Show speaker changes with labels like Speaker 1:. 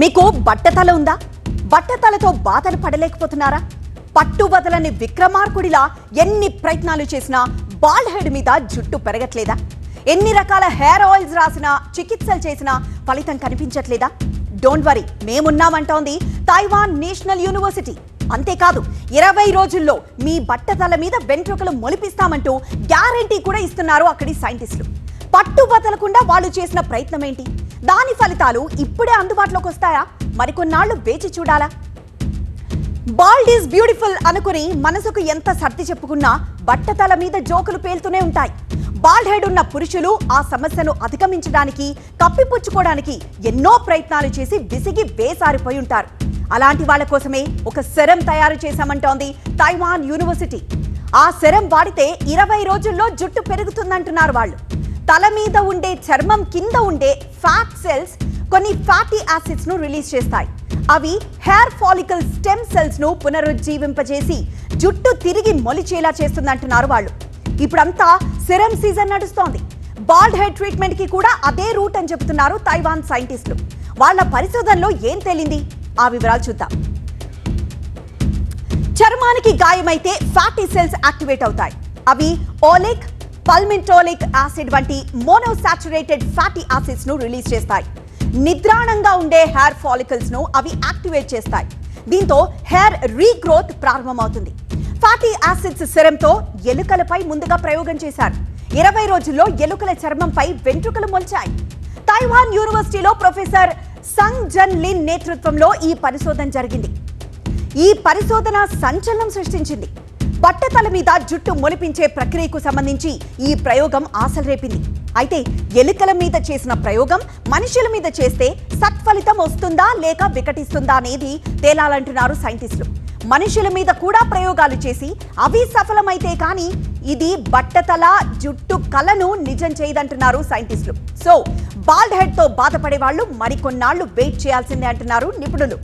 Speaker 1: మీకు బట్టతల ఉందా? బట్టతలతో బాధలు పడలేకపోతున్నారా? పట్టుబదలని విక్రమార్కుడిలా ఎన్ని ప్రయత్నాలు చేసినా బాల్ హెడ్ మీద జుట్టు పెరగట్లేదా? ఎన్ని రకాల హెయిర్ ఆయిల్స్ రాసినా చికిత్సలు చేసినా ఫలితం కనిపించట్లేదా? డోంట్ వరీ మేమున్నామంటోంది తైవాన్ నేషనల్ యూనివర్సిటీ. అంతేకాదు ఇరవై రోజుల్లో మీ బట్టతల మీద వెంట్రుకలు మొలిపిస్తామంటూ గ్యారంటీ కూడా ఇస్తున్నారు అక్కడి సైంటిస్టులు. పట్టు బదలకుండా వాళ్ళు చేసిన ప్రయత్నం ఏంటి దాని ఫలితాలు ఇప్పుడే అందుబాటులోకి వస్తాయా? మరికొన్నాళ్ళు వేచి చూడాలా? బాల్డ్ ఈజ్ బ్యూటిఫుల్ అనుకుని మనసుకు ఎంత సర్ది చెప్పుకున్నా బట్టతల మీద జోకులు పేలుతూనే ఉంటాయి. బాల్డ్ హెడ్ ఉన్న పురుషులు ఆ సమస్యను అధిగమించడానికి కప్పిపుచ్చుకోవడానికి ఎన్నో ప్రయత్నాలు చేసి విసిగి వేసారిపోయి ఉంటారు. అలాంటి వాళ్ళ కోసమే ఒక సెరం తయారు చేశామంటోంది తైవాన్ యూనివర్సిటీ. ఆ సెరం వాడితే ఇరవై రోజుల్లో జుట్టు పెరుగుతుందంటున్నారు వాళ్ళు. తల మీద ఉండే చర్మం కింద ఉండే ఫ్యాట్ సెల్స్ కొన్ని ఫ్యాటీ యాసిడ్స్ను రిలీజ్ చేస్తాయి. అవి హెయిర్ ఫాలికల్ స్టెమ్ సెల్స్ను పునరుజ్జీవింపజేసి జుట్టు తిరిగి మొలిచేలా చేస్తుందంటున్నారు వాళ్ళు. ఇప్పుడంతా సిరమ్ సీజన్ నడుస్తోంది. బాల్డ్ హెడ్ ట్రీట్మెంట్కి కూడా అదే రూట్ అని చెబుతున్నారు తైవాన్ సైంటిస్టులు వాళ్ళ పరిశోధనలో ఏం తేలింది? ఆ వివరాలు చూద్దాం. చర్మానికి గాయమైతే ఫ్యాటీ సెల్స్ యాక్టివేట్ అవుతాయి. అవి ఓలిక్ పల్మింటోలిక్ యాసిడ్ వంటి మోనోసాచురేటెడ్ ఫ్యాటీ యాసిడ్స్ను రిలీజ్ చేస్తాయి. నిద్రాణంగా ఉండే హెయిర్ ఫాలికల్స్ను అవి యాక్టివేట్ చేస్తాయి. దీంతో హెయిర్ రీగ్రోత్ ప్రారంభమవుతుంది. ఫ్యాటీ యాసిడ్స్ సిరంతో ఎలుకలపై ముందుగా ప్రయోగం చేశారు. ఇరవై రోజుల్లో ఎలుకల చర్మంపై వెంట్రుకలు మొలిచాయి. తైవాన్ యూనివర్సిటీలో ప్రొఫెసర్ సంగ్ జన్ లిన్ నేతృత్వంలో ఈ పరిశోధన జరిగింది. ఈ పరిశోధన సంచలనం సృష్టించింది. బట్టతల మీద జుట్టు మొలిపించే ప్రక్రియకు సంబంధించి ఈ ప్రయోగం ఆశలు రేపింది. అయితే ఎలుకల మీద చేసిన ప్రయోగం మనుషుల మీద చేస్తే సత్ఫలితం వస్తుందా లేక వికటిస్తుందా అనేది తేలాలంటున్నారు సైంటిస్టులు. మనుషుల మీద కూడా ప్రయోగాలు చేసి అవి సఫలమైతే కానీ ఇది బట్టతల జుట్టు కలను నిజం చేయదంటున్నారు సైంటిస్టులు. సో బాల్డ్ హెడ్తో బాధపడే వాళ్ళు మరికొన్నాళ్ళు వెయిట్ చేయాల్సిందే అంటున్నారు నిపుణులు.